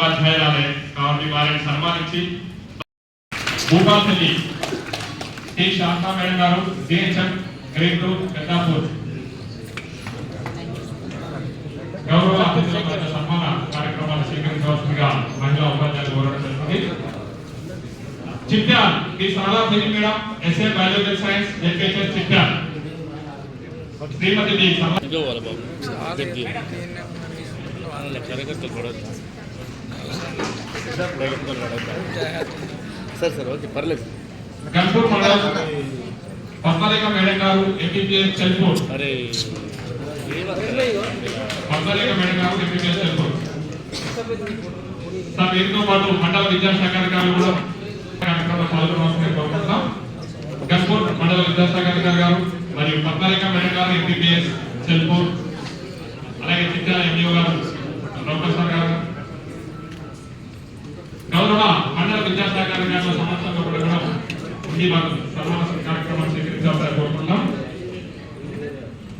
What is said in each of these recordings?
ఉపాధ్యాయురాలే కాబట్టి వారిని సన్మానించి భూపాల్పల్లి టి. శాంతా మేడం గారు డిహెచ్ఎం గ్రేడ్ టూ పెద్దాపూర్. గౌరవ అతిథుల సన్మాన కార్యక్రమాలు స్వీకరించవలసిందిగా మహిళా ఉపాధ్యాయులు కోరడం జరుగుతుంది Chityal T. Sarala film madam SA biological science education Chityal Shrimati D. కార్యకర్తలు కూడా సరే సరే ఓకే పర్లేదు. గన్పూర్ మండలం పద్మరేఖ మేడం గారు ఎంపీపీఎస్ చెల్పూర్ అరే పద్మరేఖ మేడం గారు ఎంపీపీఎస్ చెల్పూర్ సార్ వీరితో పాటు మండల విద్యాశాఖ అధికారులు కూడా కార్యక్రమంలో కోరుకుంటున్నాం. మండల విద్యాశాఖ అధికారి గారు మరియు పద్మరేఖ మేడం గారు ఎంపీపీఎస్ చెల్పూర్ అలాగే చిత్రాల ఎంఈఓ గారు డాక్టర్ సార్ గారు కూడా మండల విద్యాశాఖ అధికారుల సమక్షంలో కూడా కూడా ఉండి కార్యక్రమాన్ని స్వీకరించాలని కోరుకుంటున్నాం.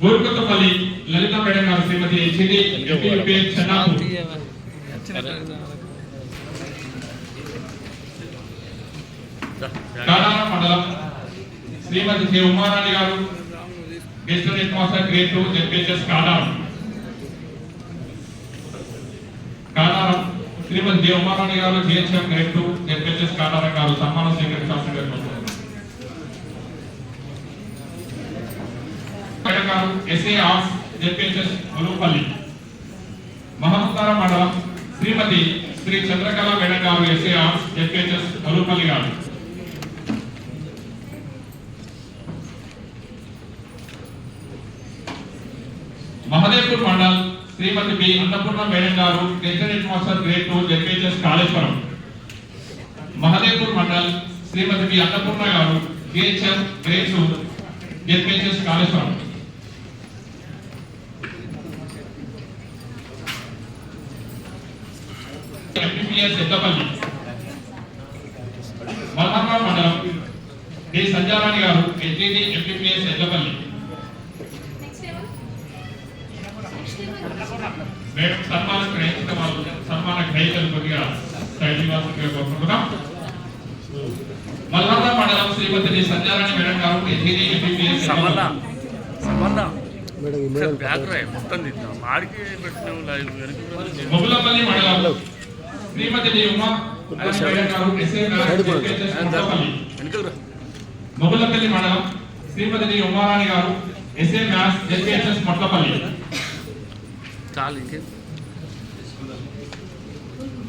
గోరుకొత్తపల్లి లలిత మేడం గారు శ్రీమతి కాడారం మండలం శ్రీమతి శ్రీ ఉమారాణి గారు guest head master grade two ZPHS Kadaram Kadaram Shrimati K Umarani గారు GHM grade two ZPHS Kadaram గారు సన్మానం స్వీకరించాల్సిన గారు SA of ZPHS Mulupalli Mahamutharam మండలం శ్రీమతి శ్రీ చంద్రకళ మేడం గారు ఎస్ఏ ఆఫ్ జెడ్పిహెచ్ఎస్ ములుపల్లి గారు. మహదేవ్పూర్ మండల్ శ్రీమతి బి. అన్నపూర్ణ మేడం గారు gazetted master grade two ZPHS Kaleshwaram. Mahadevpur mandal శ్రీమతి B. Annapurna గారు GHM grade two ZPHS Kaleshwaram. MPPS Eddapalli. Malharrao మండలం డి. సంజారాణి గారు హెచ్డిడి ఎంపీపీఎస్ ఎద్దపల్లి. మేడం సన్మాన గ్రహించిన వాళ్ళు సన్మాన గ్రహీతలు కొద్దిగా ఇవ్వాల్సిందిగా కోరుకుంటున్నాం. మల్హార్రావు మండలం శ్రీమతి సంజారాణి మేడం గారు లైవ్ వెనక్కి మొగులపల్లి మండలం శ్రీమతి ఉమా మొగులపల్లి. మండలం ఉమారాణి గారు ఎస్ఏ మ్యాథ్స్ జెడ్పిహెచ్ఎస్ మొట్లపల్లి. చాలు ఇంకే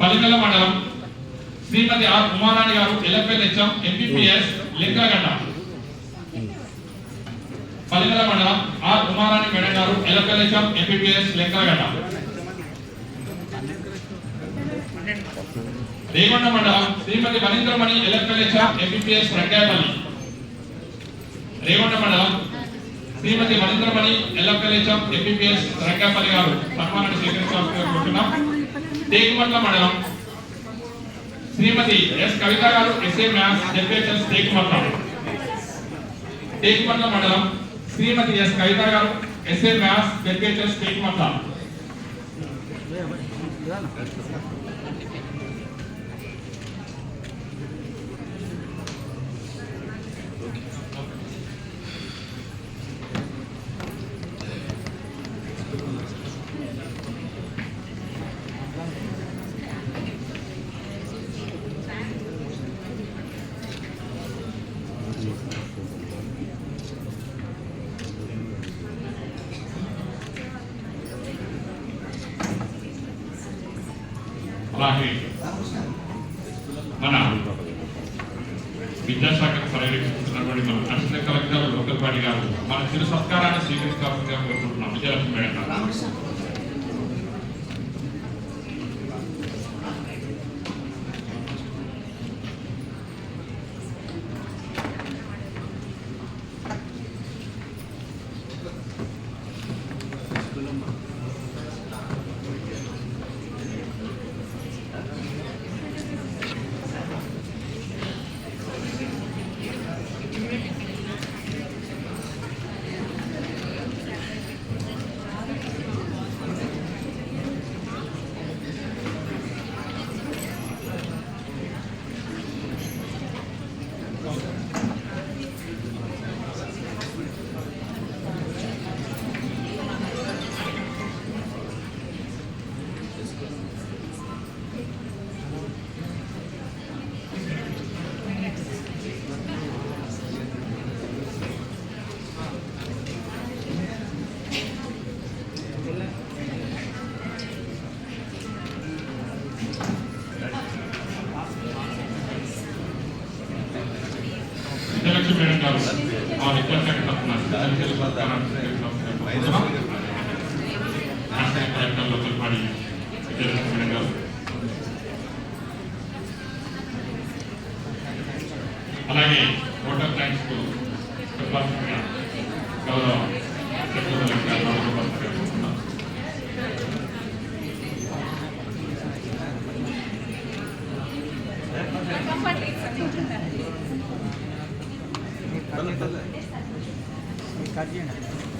పల్లికల మండలం శ్రీమతి ఆర్ కుమారాణి గారు LFL HM MPPS Lingagadda Pallikala మండలం ఆర్ కుమారాణి మేడం గారు LFL HM MPPS Lingagadda Regonda మండలం శ్రీమతి Vanindramani LFL HM MPPS Rangayapalli Regonda మండలం శ్రీమతి వనీంద్రమణి ఎల్ఎఫ్ఎల్ హెచ్ఎం రంగాపల్లి గారు సన్మానాన్ని స్వీకరించాలనుకుంటున్నాం తేగుమండల మండలం శ్రీమతి ఎస్ కవిత గారు SA maths ZPHS Tekumatla Tekumatla మండలం శ్రీమతి ఎస్ కవిత గారు ఎస్ఏ మ్యాథ్స్ జెడ్పిహెచ్ఎస్ టేకుమట్ల అలాగే మన విద్యాశాఖను పర్యవేక్షిస్తున్నటువంటి మన అడిషనల్ కలెక్టర్ గారు మన చిరు సత్కారాన్ని స్వీకరించాల్సిందిగా కోరుకుంటున్నాం. విజయలక్ష్మి మేడం కార్యక్రమంలో తోడ్పడి విజయలక్ష్మి గారు అలాగే ఓటర్ థ్యాంక్స్కు గౌరవ గారు రాజగోపాల్ గారు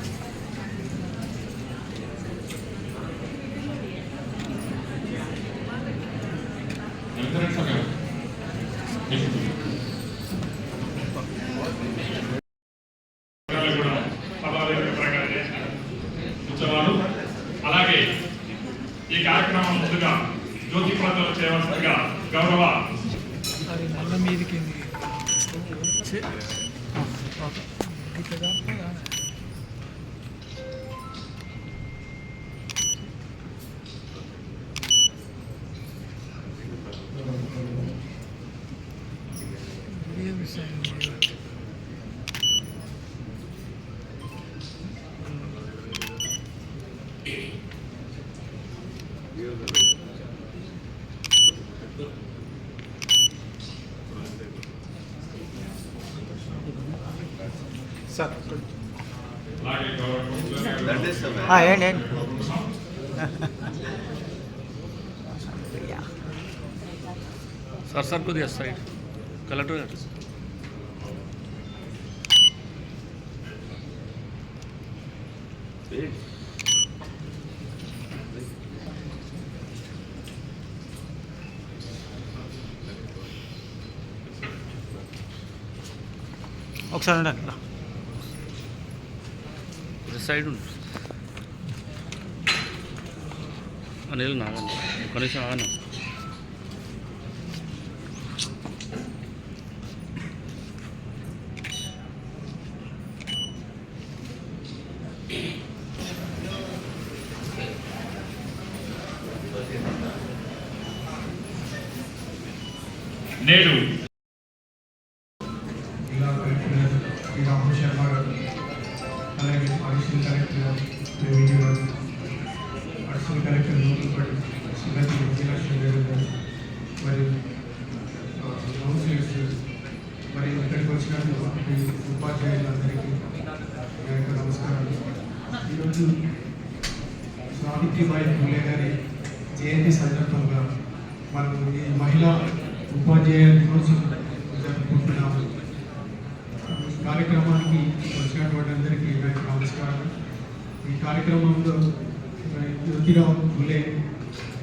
అలాగే గౌరవ కౌన్సిలర్ గారు ఆ, ఏంటి ఏంటి సార్ సార్ కొద్దిగా సైడ్ కలెక్టర్ గారు ఒకసారి ఉండండి రా. కొద్దిగా సైడ్ ఉండు. నీళ్ళు నాగండి ఒక ఆగను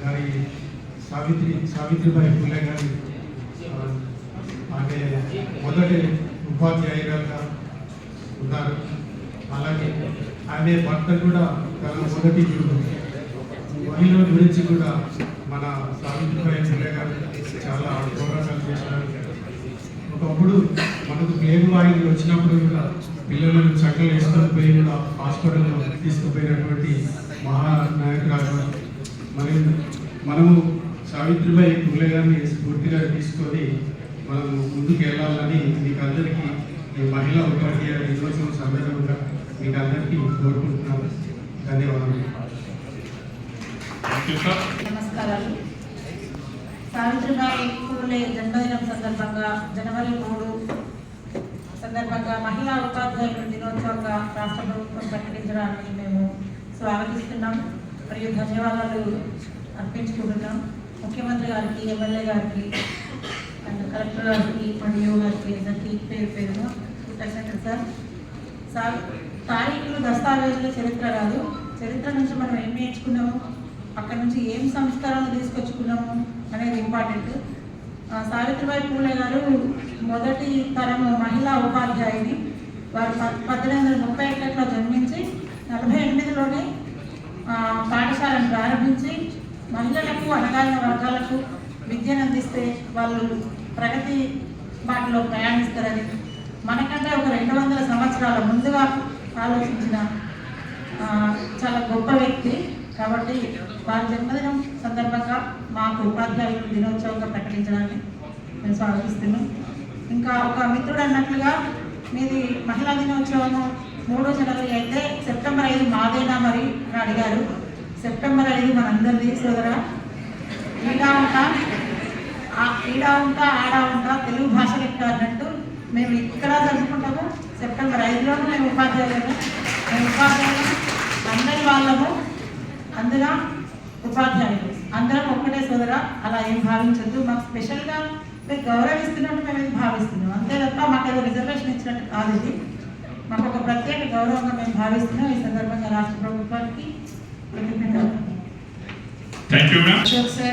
గారి సావిత్రి సావిత్రిబాయి ఫులే గారి అంటే మొదటి ఉపాధ్యాయురాలుగా ఉన్నారు. అలాగే ఆమె భర్త కూడా తన మొదటి మహిళల గురించి కూడా మన సావిత్రిబాయి ఫులే గారు చాలా పోరాటాలు చేశారు. ఒకప్పుడు మనకు ప్లేగు వాయిల్ వచ్చినప్పుడు కూడా పిల్లలను చక్కలు వేసుకొని పోయి కూడా హాస్పిటల్లో తీసుకుపోయినటువంటి మహానాయకురాలు. మరి మనము సావిత్రిబాయి పూలే గారిని స్ఫూర్తిగా తీసుకొని మనం ముందుకు వెళ్ళాలని మీకు అందరికీ ఈ మహిళా ఉపాధ్యాయ దినోత్సవం సందర్భంగా మీకు అందరికీ కోరుకుంటున్నాను. ధన్యవాదాలు నమస్కారాలు. సావిత్రిబాయి పూలే జన్మదినం సందర్భంగా జనవరి మూడు సందర్భంగా మహిళా ఉపాధ్యాయుల దినోత్సవంగా రాష్ట్ర ప్రభుత్వం ప్రకటించడాన్ని మేము స్వాగతిస్తున్నాం మరియు ధన్యవాదాలు అర్పించుకుంటున్నాం. ముఖ్యమంత్రి గారికి ఎమ్మెల్యే గారికి అండ్ కలెక్టర్ గారికి మరియు గారికి అందరికీ పేరు పేరున కృతజ్ఞతలు సార్. సార్ తారీఖులు దస్తావేజులు చరిత్ర కాదు. చరిత్ర నుంచి మనం ఏం నేర్చుకున్నాము? అక్కడ నుంచి ఏం సంస్కారాలు తీసుకొచ్చుకున్నాము అనేది ఇంపార్టెంట్. సావిత్రిబాయి పూలే గారు మొదటి తరం మహిళా ఉపాధ్యాయుని. వారు ప- పద్దెనిమిది వందల ముప్పై ఒకటిలో జన్మించి నలభై ఎనిమిదిలోనే పాఠశాలను ప్రారంభించి మహిళలకు అనగారిన వర్గాలకు విద్యను అందిస్తే వాళ్ళు ప్రగతి బాటలో ప్రయాణిస్తారని మనకంటే ఒక రెండు వందల సంవత్సరాల ముందుగా ఆలోచించిన చాలా గొప్ప వ్యక్తి. కాబట్టి వారి జన్మదినం సందర్భంగా మాకు ఉపాధ్యాయులు దినోత్సవంగా ప్రకటించడాన్ని మేము స్వాగతిస్తున్నాం ఇంకా ఒక మిత్రుడు అన్నట్లుగా మీది మహిళా దినోత్సవం మూడో జనవరి అయితే సెప్టెంబర్ ఐదు మాదేనా మరి అని అడిగారు. సెప్టెంబర్ ఐదు మనందరిది సోదరా. ఈడా ఉంటా ఈడా ఉంటా ఆడా ఉంటా తెలుగు భాష లెక్క అన్నట్టు మేము ఇక్కడ జరుపుకుంటాము సెప్టెంబర్ ఐదులోనూ మేము ఉపాధ్యాయులము మేము ఉపాధ్యాయులు అందరి వాళ్ళము అందులో ఉపాధ్యాయులు. అందరం ఒక్కటే సోదర అలా ఏం భావించద్దు. మాకు స్పెషల్గా మీరు గౌరవిస్తున్నట్టు మేము ఇది భావిస్తున్నాం. అంతే తప్ప మాకు ఏదో రిజర్వేషన్ ఇచ్చినట్టు కాదు ఇది. మాకు ఒక ప్రత్యేక గౌరవంగా మేము భావిస్తున్నాం ఈ సందర్భంగా రాష్ట్ర ప్రభుత్వానికి కృతజ్ఞతలు thank you ma'am Ashok sir,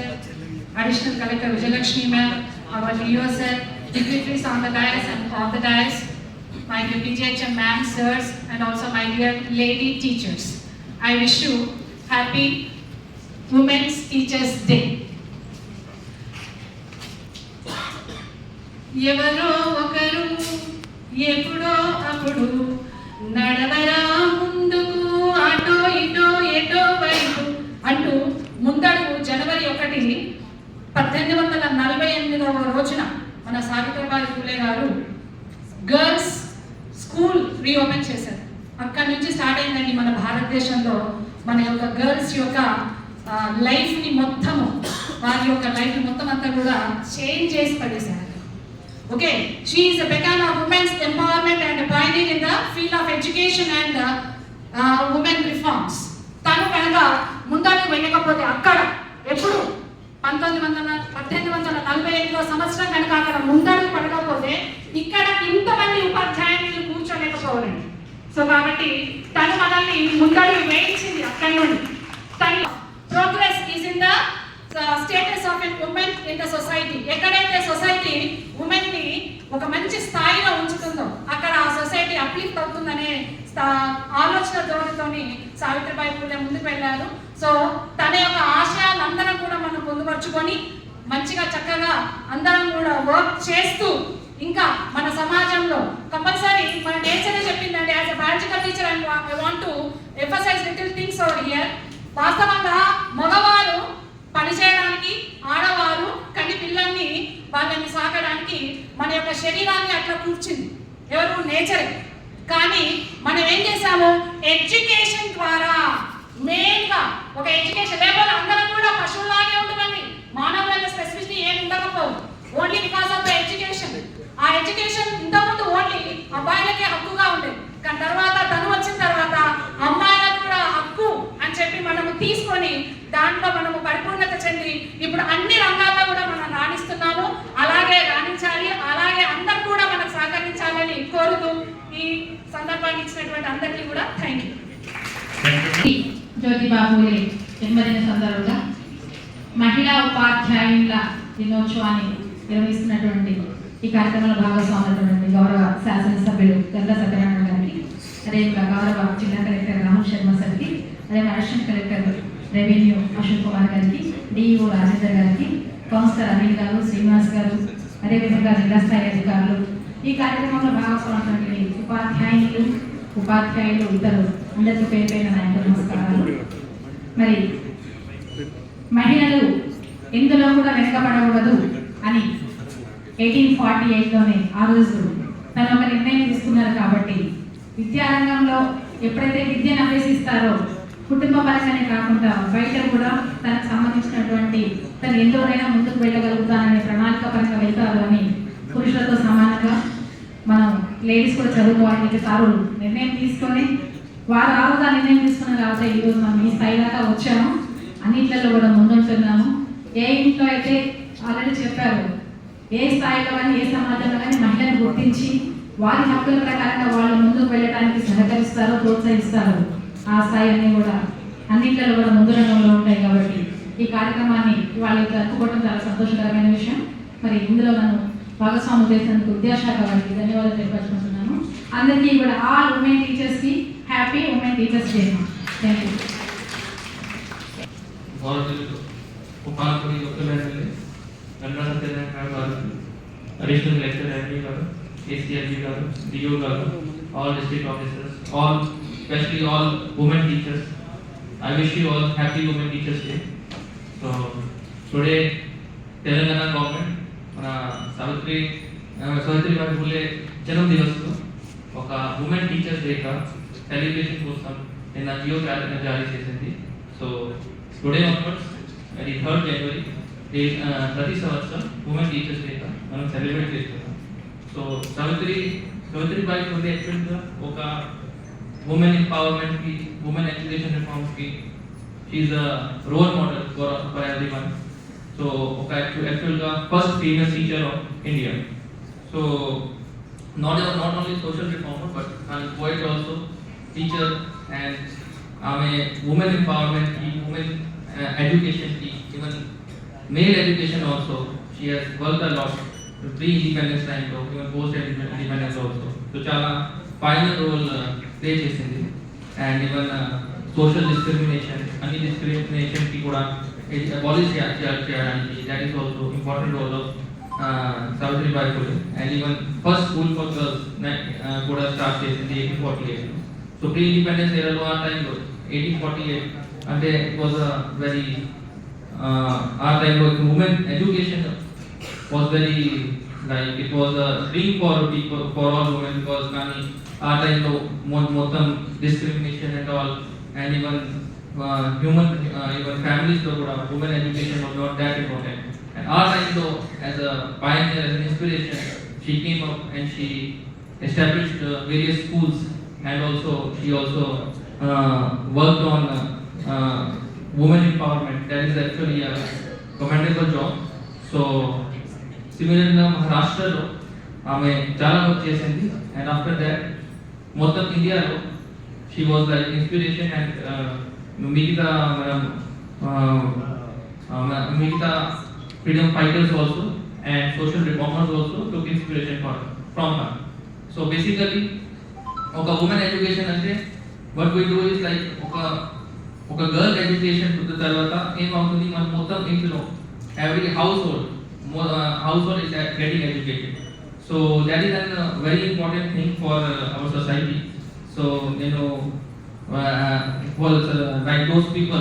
Additional Collector Vijayalakshmi ma'am, our Leo sir, dignitaries on the dais and off the dais, my dear PGHM ma'am, sirs, and also my dear lady teachers. I wish you happy Women's Teachers Day. ఎవరో ఒకరు ఎప్పుడో అప్పుడు నడవరా ముందుకు అటో ఇటో ఎటో వైపు అంటూ ముందడుగు జనవరి ఒకటి పద్దెనిమిది వందల నలభై ఎనిమిదవ రోజున మన సావిత్రిబాయి పూలే గారు గర్ల్స్ స్కూల్ రీఓపెన్ చేశారు. అక్కడి నుంచి స్టార్ట్ అయిందండి మన భారతదేశంలో మన యొక్క గర్ల్స్ యొక్క లైఫ్ని మొత్తము వారి యొక్క లైఫ్ మొత్తం అంతా కూడా చేంజ్ చేసి పడేశారు. Okay, she is a beacon of women's empowerment and a pioneer in the field of education and uh, uh, women reforms. తను కనుక ముందడుగు వెళ్ళకపోతే అక్కడ ఎప్పుడు పంతొమ్మిది వందల పద్దెనిమిది వందల నలభై ఐదులో సంవత్సరం కనుక అక్కడ ముందడుగు పడకపోతే ఇక్కడ ఇంతమంది ఉపాధ్యాయులు కూర్చోలేకపోవాలండి సో కాబట్టి తను మనల్ని ముందడుగు వేయించింది అక్కడి నుండి. తను progress is in the status of an women in the society ఎక్కడైతే సొసైటీ ఉమెన్ని ఒక మంచి స్థాయిలో ఉంచుతుందో అక్కడ ఆ సొసైటీ అప్లిఫ్ట్ అవుతుందనే ఆలోచన ధోరణితోని సావిత్రిబాయి పూలే ముందుకు వెళ్ళారు సో తన యొక్క ఆశయాలందరం కూడా మనం పొందుపరుచుకొని మంచిగా చక్కగా అందరం కూడా వర్క్ చేస్తూ ఇంకా మన సమాజంలో కంపల్సరీ మన నేచరే చెప్పిందండి as a biological teacher and I want to emphasize little things over here వాస్తవంగా మగవారు పనిచేయడానికి ఆడవారు కని పిల్లల్ని వాళ్ళని సాకడానికి మన యొక్క శరీరాన్ని అట్లా కూర్చింది. ఎవరు? నేచర్. కానీ మనం ఏం చేసాము ఎడ్యుకేషన్ ద్వారా మెయిన్గా ఒక ఎడ్యుకేషన్. లేకపోతే అందరం కూడా పశువులాగే ఉంటుందండి. మానవుల స్పెసిఫిసిటీ ఏమి ఉండకపోవు. Only because of the education ఆ ఎడ్యుకేషన్ ఇంతకుముందు ఓన్లీ అబ్బాయిలకే హక్కుగా ఉండేది. కానీ తర్వాత తను వచ్చిన తర్వాత అమ్మాయిల హక్కు అని చెప్పి మనము తీసుకొని దాంట్లో మనము పరిపూర్ణత చెంది ఇప్పుడు అన్ని రంగాల్లో కూడా మనం రాణిస్తున్నాము. అలాగే రాణించాలి. అలాగే అందరు కూడా మనకు సహకరించాలని కోరుతూ ఈ సందర్భాన్ని ఇచ్చినటువంటి అందరికీ కూడా థ్యాంక్ యూ థ్యాంక్ జన్మదిన సందర్భంగా మహిళా ఉపాధ్యాయుల దినోత్సవాన్ని నిర్వహిస్తున్నటువంటి ఈ కార్యక్రమంలో భాగస్వామైనటువంటి గౌరవ శాసనసభ్యులు గల్లా సత్యనారాయణ గారికి అదే గౌరవ జిల్లా కలెక్టర్ రాహుల్ శర్మ సార్కి అదే additional collector revenue Ashok Kumar గారికి డిఈఓ రాజేందర్ గారికి కౌన్సిలర్ అనిల్ గారు శ్రీనివాస్ గారు అదేవిధంగా జిల్లా స్థాయి అధికారులు. ఈ కార్యక్రమంలో భాగస్వామి ఉపాధ్యాయులు ఉపాధ్యాయులు ఇద్దరు అందరికీ పేరు పైన నా నమస్కారాలు. మరి మహిళలు ఎందులో కూడా వెనకబడకూడదు అని ఎయిటీన్ ఫార్టీ ఎయిట్లోనే ఆ రోజు తను ఒక నిర్ణయం తీసుకున్నారు కాబట్టి విద్యారంగంలో ఎప్పుడైతే విద్యను అభ్యసిస్తారో కుటుంబ పరంగానే కాకుండా బయట కూడా తనకు సంబంధించినటువంటి తను ఎంతోనైనా ముందుకు వెళ్ళగలుగుతాననే ప్రణాళిక పరంగా వెళ్తారు అని పురుషులతో సమానంగా మనం లేడీస్ కూడా చదువుకోవడానికి సారు నిర్ణయం తీసుకొని వారు ఆ నిర్ణయం తీసుకున్న కాబట్టి ఈరోజు మనం ఈ స్థాయి దాకా వచ్చాము. అన్నింటిలో కూడా ముందుంటున్నాము. ఏ ఇంట్లో అయితే ఆల్రెడీ చెప్పారు ఏ స్థాయిలో కానీ ఏ సమాజంలో కానీ మహిళను గుర్తించి వారి హక్కుల ప్రకారంగా వాళ్ళు ముందుకు వెళ్ళడానికి సహకరిస్తారు ప్రోత్సహిస్తారు ఆ స్థాయి అన్నీ కూడా అన్నింటిలో కూడా ముందు రంగంలో ఉంటాయి కాబట్టి ఈ కార్యక్రమాన్ని వాళ్ళు జరుపుకోవడం చాలా సంతోషకరమైన విషయం. మరి ఇందులో నన్ను భాగస్వామి చేసినందుకు విద్యాశాఖ వారికి ధన్యవాదాలు తెలియపరుచుకుంటున్నాను. అందరికీ కూడా ఆల్ ఉమెన్ టీచర్స్కి happy women teachers day. Thank you ఉపాధి ఉపాధిపతి గారు అడిషనల్ లెక్చర్ ఎంపీ గారు ఏసీఎల్జీ గారు డిఓ గారు all district officers all specially all women teachers I wish you all happy women teachers day so today Telangana government మన సావిత్రి సావిత్రిబాయి ఫులే జన్మదివస్కు ఒక women teachers డేగా celebration కోసం నిన్న జియో క్యాలెండర్ జారీ చేసింది సో టుడే ఆన్వర్డ్స్ అది థర్డ్ జనవరి డే ప్రతి సంవత్సరం ఉమెన్ టీచర్స్ డేగా మనం సెలబ్రేట్ చేస్తున్నాం సో సావిత్రి సావిత్రిబాయి ఫులే యాక్చువల్గా ఒక ఉమెన్ ఎంపవర్మెంట్కి women education రిఫార్మ్స్కి she a role model for for every one so ఒక యాక్చువల్గా first female teacher of India so not not only social reformer but and poet also teacher and ఆమె women ఎంపవర్మెంట్కి women ఎడ్యుకేషన్కి even male education also she has work a lot pre independence టైంలో even post independence also so చాలా final role play చేసింది. And even social discrimination అన్ని డిస్క్రిమినేషన్కి కూడా abolish చేయడానికి. That is also important role of Savitribai Phule and even first school for girls కూడా start చేసింది eighteen forty eight so pre independence ఏరాలో ఆ టైంలో ఎయిటీన్ ఫార్టీ ఎయిట్ అంటే ఇట్ వాజ్ అ వెరీ ఆ టైంలో women education was very like it was a dream for people for all women because Kani art and more discrimination and all and even uh, human uh, even families though kuda women education was not that important. And art time, though as a pioneer as an inspiration she came up and she established uh, various schools and also she also uh, worked on uh, uh, women empowerment. That is actually a commendable job. So సిమిలర్గా మహారాష్ట్రలో ఆమె చాలా work చేసింది. And after that మొత్తం ఇండియాలో she was like inspiration and మిగతా మనం మిగతా freedom fighters also and social reformers also took inspiration for from her so basically ఒక ఉమెన్ ఎడ్యుకేషన్ అంటే what we do is like ఒక ఒక గర్ల్ ఎడ్యుకేషన్ తర్వాత ఏమవుతుంది? మన మొత్తం ఇంట్లో every household Uh, household is getting educated. So that is a uh, very important thing for uh, our society. So you know, uh, uh, like those people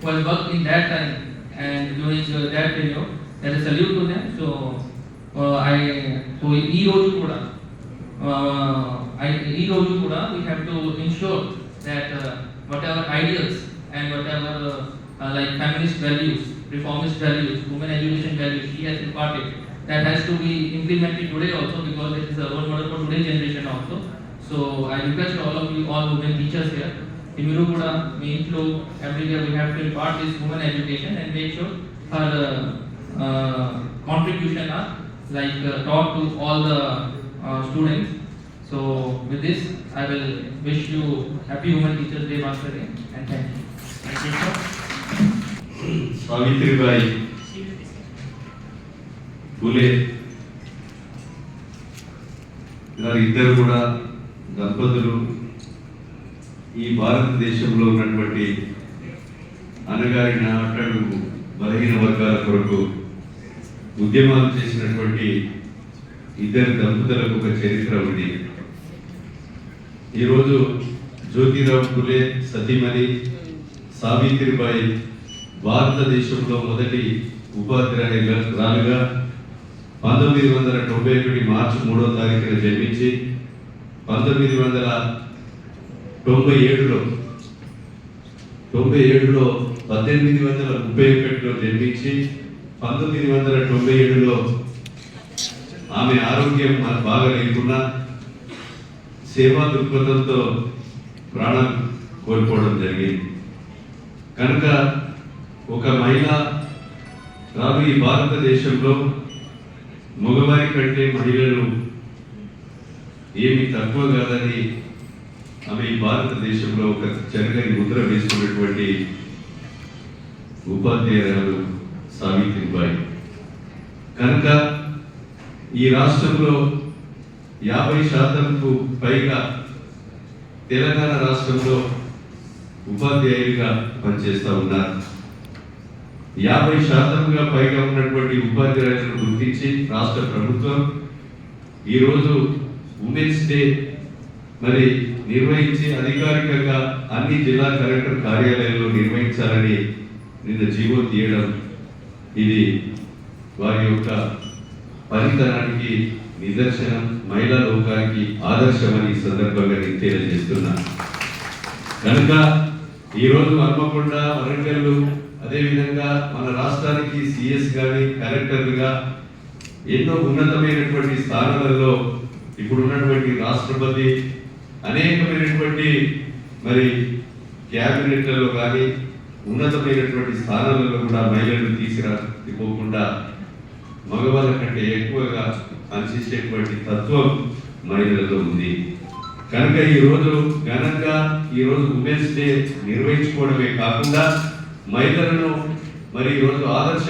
who have worked in that time and during uh, that period, that is salute to them. So uh, I so e roju kuda, uh, roju kuda, we have to ensure that uh, whatever ideals and whatever uh, uh, like feminist values reformist values, women education values he has imparted, that has to be implemented today also because it is a role model for today's generation also. So I request all of you, all women teachers here, in Virukuda, uh, every year we have to impart this women education and make sure her uh, uh, contribution are like uh, taught to all the uh, students. So with this, I will wish you happy Women Teachers Day once again and thank you. Thank you, sir. Savitribai Phule గారు ఇద్దరు కూడా దంపతులు ఈ భారతదేశంలో ఉన్నటువంటి అనగారిన అట్టడుగు బలహీన వర్గాల కొరకు ఉద్యమాలు చేసినటువంటి ఇద్దరు దంపతులకు ఒక చరిత్ర ఉంది. ఈరోజు జ్యోతిరావు ఫులే సతీమణి సావిత్రిబాయి భారతదేశంలో మొదటి ఉపాధ్యాయురాలుగా పంతొమ్మిది వందల తొంభై ఒకటి మార్చి మూడో తారీఖున జన్మించి పంతొమ్మిది వందల తొంభై ఏడులో తొంభై ఏడులో పద్దెనిమిది వందల ముప్పై ఒకటిలో జన్మించి పంతొమ్మిది వందల తొంభై ఏడులో ఆమె ఆరోగ్యం బాగా లేకున్నా సేవా దృక్పథంతో ప్రాణం కోల్పోవడం జరిగింది. కనుక ఒక మహిళ రాబు ఈ భారతదేశంలో మగవారి కంటే మహిళలు ఏమి తక్కువ కాదని ఆమె ఈ భారతదేశంలో ఒక చరగని ముద్ర వేసుకున్నటువంటి ఉపాధ్యాయురాలు సావిత్రిబాయి. కనుక ఈ రాష్ట్రంలో యాభై శాతంకు పైగా తెలంగాణ రాష్ట్రంలో ఉపాధ్యాయులుగా పనిచేస్తూ ఉన్నారు. యాభై శాతంగా పైగా ఉన్నటువంటి ఉపాధి రైతులను గుర్తించి రాష్ట్ర ప్రభుత్వం ఈరోజు ఉమెన్స్ డే మరి నిర్వహించి అధికారికంగా అన్ని జిల్లా కలెక్టర్ కార్యాలయంలో నిర్వహించాలని నిన్న జీవో తీయడం ఇది వారి యొక్క పనితనానికి నిదర్శనం మహిళా లోకానికి ఆదర్శమని సందర్భంగా నేను తెలియజేస్తున్నా. కనుక ఈరోజు హన్మకొండ వరంగల్ అదేవిధంగా మన రాష్ట్రానికి సిఎస్ కానీ కలెక్టర్లుగా ఎన్నో ఉన్నతమైనటువంటి స్థానాలలో ఇప్పుడు ఉన్నటువంటి రాష్ట్రపతి అనేకమైనటువంటి మరి క్యాబినెట్లలో కానీ ఉన్నతమైనటువంటి స్థానాలలో కూడా మహిళలు తీసుకురాకపోకుండా మగవాళ్ళ కంటే ఎక్కువగా పనిచేసేటువంటి తత్వం మహిళలలో ఉంది. కనుక ఈ రోజు ఘనంగా ఈ రోజు ఉమెన్స్ డే నిర్వహించుకోవడమే కాకుండా మహిళలను మరి ఈరోజు ఆదర్శ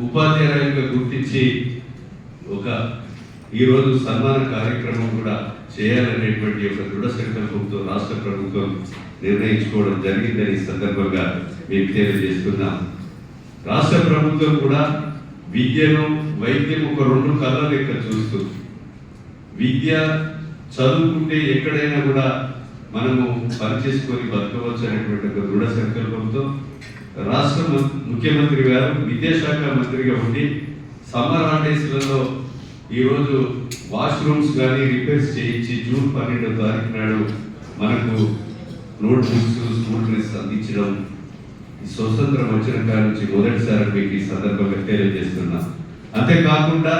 ఉపాధ్యాయులుగా గుర్తించి ఒక ఈరోజు సన్మాన కార్యక్రమం కూడా చేయాలనేటువంటి ఒక దృఢ సంకల్పంతో రాష్ట్ర ప్రభుత్వం నిర్ణయించుకోవడం జరిగిందని ఈ సందర్భంగా మేము తెలియజేస్తున్నాం. రాష్ట్ర ప్రభుత్వం కూడా విద్యను వైద్యం ఒక రెండు కళ్ళ లెక్క చూస్తూ విద్య చదువుకుంటే ఎక్కడైనా కూడా మనము పనిచేసుకొని బతకవచ్చు అనేటువంటి ఒక దృఢ సంకల్పంతో రాష్ట్ర ము- ముఖ్యమంత్రి గారు విద్యాశాఖ మంత్రిగా ఉండి సమ్మర్ హాలిడేస్లలో ఈరోజు వాష్రూమ్స్ కానీ రిపేర్స్ చేయించి జూన్ పన్నెండో తారీఖు నాడు మనకు నోట్ బుక్స్ స్కూల్ డ్రెస్ అందించడం స్వతంత్రం వచ్చిన కాడ నుంచి మొదటిసారి మీకు ఈ సందర్భంగా తెలియజేస్తున్నా. అంతేకాకుండా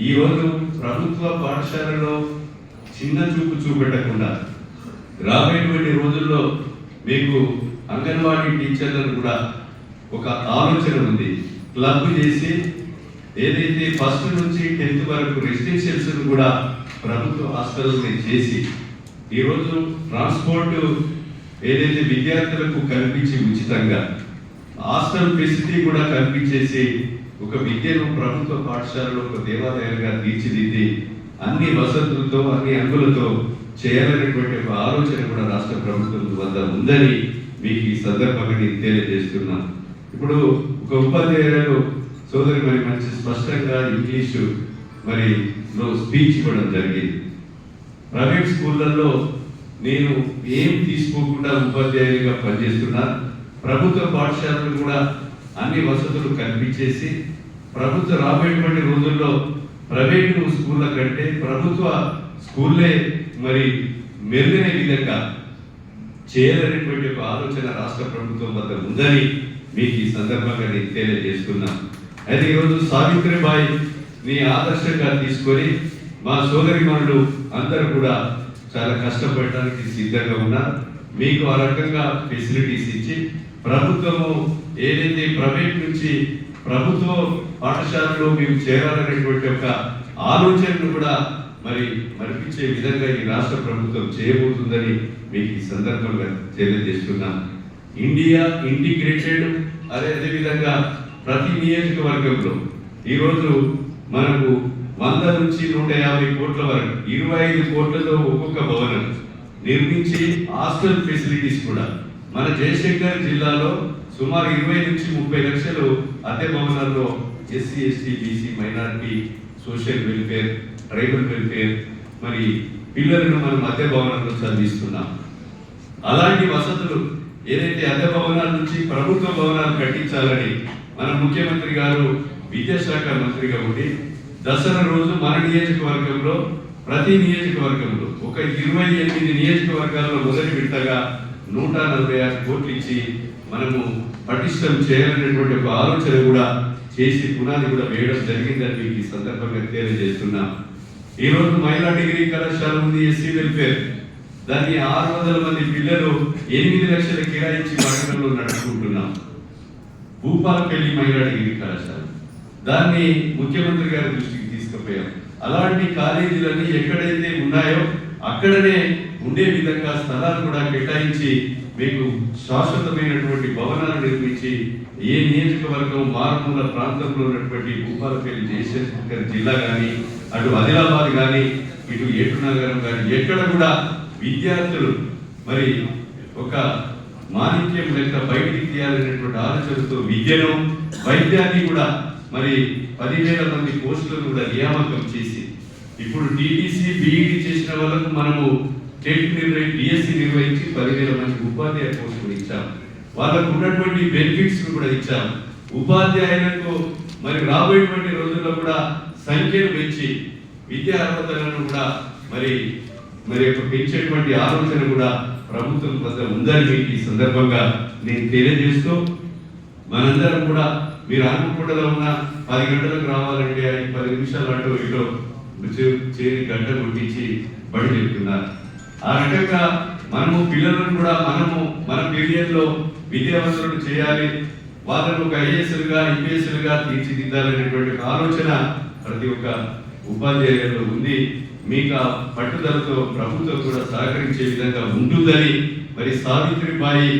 ఈ రోజు ప్రభుత్వ పాఠశాలలో చిన్న చూపు చూపెట్టకుండా రాబోయేటువంటి రోజుల్లో మీకు అంగన్వాడీ టీచర్లను కూడా ఒక ఆలోచన ఉంది. క్లబ్ చేసి ఏదైతే ఫస్ట్ నుంచి టెన్త్ వరకు రెసిడెన్షియల్స్ కూడా ప్రభుత్వ హాస్టల్ని చేసి ఈరోజు ట్రాన్స్పోర్ట్ ఏదైతే విద్యార్థులకు కల్పించి ఉచితంగా హాస్టల్ ఫెసిలిటీ కూడా కల్పించేసి ఒక విద్యను ప్రభుత్వ పాఠశాలలో ఒక దేవాలయాలుగా తీర్చిదిద్ది అన్ని వసతులతో అన్ని అంగులతో చేయాలనేటువంటి ఒక ఆలోచన కూడా రాష్ట్ర ప్రభుత్వం వద్ద ఉందని మీకు ఈ సందర్భంగా నేను తెలియజేస్తున్నాను ఇప్పుడు ఒక ఉపాధ్యాయులు సోదరి మరి మంచి స్పష్టంగా ఇంగ్లీషు మరి లో స్పీచ్ ఇవ్వడం జరిగింది. ప్రైవేట్ స్కూళ్ళల్లో నేను ఏం తీసుకోకుండా ఉపాధ్యాయులుగా పనిచేస్తున్నా ప్రభుత్వ పాఠశాలలు కూడా అన్ని వసతులు కల్పించేసి ప్రభుత్వ రాబోయేటువంటి రోజుల్లో ప్రైవేట్ స్కూళ్ళ కంటే ప్రభుత్వ స్కూళ్ళే మరి మెరుగైన విధంగా చేయాలనేటువంటి ఒక ఆలోచన రాష్ట్ర ప్రభుత్వం వద్ద ఉందని మీకు ఈ సందర్భంగా నేను తెలియజేస్తున్నా. అయితే ఈరోజు సావిత్రిబాయి నీ ఆదర్శంగా తీసుకొని మా సోదరిమణులు అందరూ కూడా చాలా కష్టపడటానికి సిద్ధంగా ఉన్నారు. మీకు ఆ రకంగా ఫెసిలిటీస్ ఇచ్చి ప్రభుత్వము ఏదైతే ప్రైవేట్ నుంచి ప్రభుత్వ పాఠశాలలో మేము చేరాలనేటువంటి ఒక ఆలోచనను కూడా మరి మరిపించే విధంగా ఈ రాష్ట్ర ప్రభుత్వం చేయబోతుందని మీకు ఈ సందర్భంగా తెలియజేస్తున్నాను ఇండియా ఇంటిగ్రేటెడ్ అదే అదేవిధంగా ప్రతి నియోజకవర్గంలో ఈరోజు మనకు వంద నుంచి నూట యాభై కోట్ల వరకు ఇరవై ఐదు కోట్లతో ఒక్కొక్క భవనం నిర్మించి హాస్టల్ ఫెసిలిటీస్ కూడా మన జయశంకర్ జిల్లాలో సుమారు ఇరవై నుంచి ముప్పై లక్షలు అద్దె భవనాల్లో SC ST BC minority social welfare tribal welfare మరి పిల్లలను మనం అద్దె భవనాల్లో చదివిస్తున్నాం. అలాంటి వసతులు ఏదైతే అద్దె భవనాల నుంచి ప్రభుత్వ భవనాలు కట్టించాలని మన ముఖ్యమంత్రి గారు విద్యాశాఖ మంత్రిగా ఉండి దసరా రోజు మన నియోజకవర్గంలో ప్రతి నియోజకవర్గంలో ఒక ఇరవై ఎనిమిది నియోజకవర్గాల్లో మొదటి విడతగా నూట నలభై ఆరు కోట్లు ఇచ్చి మనము పటిష్టం చేయాలనేటువంటి ఒక ఆలోచన కూడా చేసి పునాది కూడా వేయడం జరిగిందని మీకు ఈ సందర్భంగా తెలియజేస్తున్నాం. ఈ రోజు మహిళా డిగ్రీ కళాశాల ఉంది ఎస్సీ వెల్ఫేర్. దాన్ని ఆరు వందల మంది పిల్లలు ఎనిమిది లక్షల కిరాయించి పట్టణంలో నడుపుకుంటున్నాం. భూపాలపల్లి మహిళా డిగ్రీ కళాశాల. దాన్ని ముఖ్యమంత్రి గారి దృష్టికి తీసుకుపోయాం. అలాంటి కాలేజీలన్నీ ఎక్కడైతే ఉన్నాయో అక్కడనే ఉండే విధంగా స్థలాలు కూడా కేటాయించి మీకు శాశ్వతమైనటువంటి భవనాలు నిర్మించి ఏ నియోజకవర్గం మారుమూల ప్రాంతంలో ఉన్నటువంటి భూపాలపల్లి జయశంకర్ జిల్లా కానీ అటు ఆదిలాబాద్ కానీ ఇటు ఏటునగరం కానీ ఎక్కడ కూడా విద్యార్థులు మరి ఒక మాణిక్యం లెక్క బయటికి తీయాలనేటువంటి ఆలోచనతో విద్యను వైద్యాన్ని కూడా మరి పదివేల మంది పోస్టులను కూడా నియామకం చేసి ఇప్పుడు టీటీసీ బీఈడి చేసిన వాళ్ళకు మనము టెట్ నిర్వహి బిఎస్సి నిర్వహించి పదివేల మంది ఉపాధ్యాయ పోస్టులు ఇచ్చాం. వాళ్ళకు ఉన్నటువంటి బెనిఫిట్స్ కూడా ఇచ్చాం. ఉపాధ్యాయులకు మరి రాబోయేటువంటి రోజుల్లో కూడా సంఖ్యను పెంచి విద్యా అర్హతలను కూడా మరి మరి యొక్క పెంచేటువంటి ఆలోచన కూడా ప్రభుత్వం వద్ద ఉందని మీకు ఈ సందర్భంగా నేను తెలియజేస్తూ మనందరం కూడా మీరు అనుకుంటలో ఉన్న పది గంటలకు రావాలంటే ఐదు పది నిమిషాలు అటు ఇటు చేరి గంట కొట్టించి బడి చెప్తున్నారు ఆ రకంగా మనము పిల్లలను కూడా మనము మన పీరియడ్ విద్యావంతులను చేయాలి. వాళ్ళను ఒక ఐఏఎస్లుగా ఐపీఎస్లుగా తీర్చిదిద్దాలనేటువంటి ఆలోచన ప్రతి ఒక్క ఉపాధ్యాయులలో ఉంది. మీకు ఆ పట్టుదలతో ప్రభుత్వం కూడా సహకరించే విధంగా ఉంటుందని మరి సావిత్రిబాయి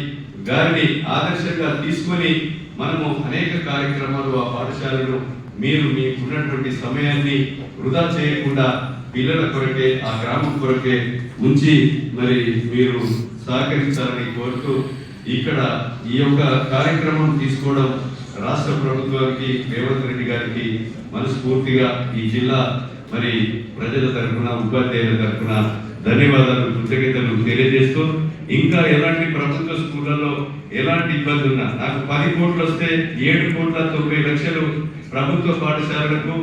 గారిని ఆదర్శంగా తీసుకొని మనము అనేక కార్యక్రమాలు ఆ పాఠశాలను మీరు మీకున్నటువంటి సమయాన్ని వృధా చేయకుండా పిల్లల కొరకే ఆ గ్రామం కొరకే ఉంచి మరి మీరు సహకరించాలని కోరుతూ ఇక్కడ ఈ యొక్క కార్యక్రమం తీసుకోవడం రాష్ట్ర ప్రభుత్వానికి రేవంత్ రెడ్డి గారికి మనస్ఫూర్తిగా ఈ జిల్లా మరి ప్రజల తరఫున ఉపాధ్యాయుల తరఫున ధన్యవాదాలు కృతజ్ఞతలు తెలియజేస్తూ ఇంకా ఎలాంటి ప్రభుత్వ స్కూళ్ళలో ఎలాంటి ఇబ్బంది ఉన్నా నాకు పది కోట్లు వస్తే ఏడు కోట్ల తొంభై లక్షలు ప్రభుత్వ పాఠశాలలకు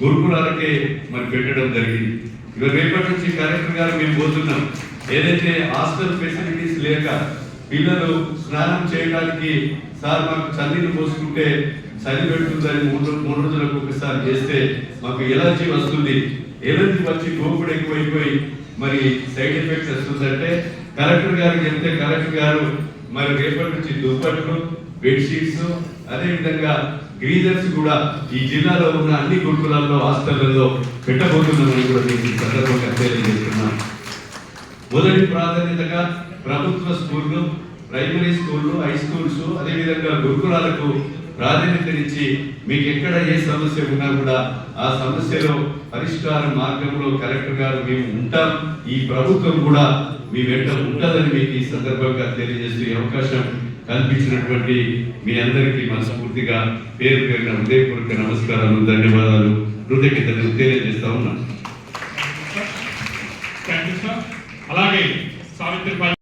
గురుకులాలకే మరి పెట్టడం జరిగింది. ఇక రేపటి నుంచి కలెక్టర్ గారు మేము పోతున్నాం. ఏదైతే హాస్టల్ ఫెసిలిటీస్ లేక పిల్లలు స్నానం చేయడానికి సార్ మాకు చన్నీళ్ళు పోసుకుంటే చలి పెడుతుందని మూడు మూడు రోజులకు ఒకసారి చేస్తే మాకు ఎలర్జీ వస్తుంది. ఎలర్జీ వచ్చి గోపుడు ఎక్కువైపోయి మరి సైడ్ ఎఫెక్ట్స్ వస్తుందంటే కలెక్టర్ గారికి చెప్తే కలెక్టర్ గారు మరి రేపటి నుంచి దుప్పట్లు బెడ్షీట్స్ అదేవిధంగా గ్రీజర్స్ కూడా ఈ జిల్లాలో ఉన్న అన్ని గురుకులాల్లో హాస్టళ్ళలో పెట్టబోతున్నామని కూడా నేను ఈ సందర్భంగా తెలియజేస్తున్నాను. మొదటి ప్రాధాన్యతగా ప్రభుత్వ స్కూళ్ళు ప్రైమరీ స్కూళ్ళు హై స్కూల్స్ అదేవిధంగా గురుకులాలకు ప్రాధాన్యతనిచ్చి మీకు ఎక్కడ ఏ సమస్య ఉన్నా కూడా ఆ సమస్యలో పరిష్కార మార్గంలో కలెక్టర్ గారు మేము ఉంటాం. ఈ ప్రభుత్వం కూడా మీ వెంట ఉంటుందని మీకు ఈ సందర్భంగా తెలియజేసే అవకాశం కల్పించినటువంటి మీ అందరికీ మనస్ఫూర్తిగా పేరు పేరున హృదయపూర్వక నమస్కారాలు ధన్యవాదాలు. కృతజ్ఞతలు తెలియజేస్తా ఉన్నాను. సార్ అలాగే సావిత్రిబాయి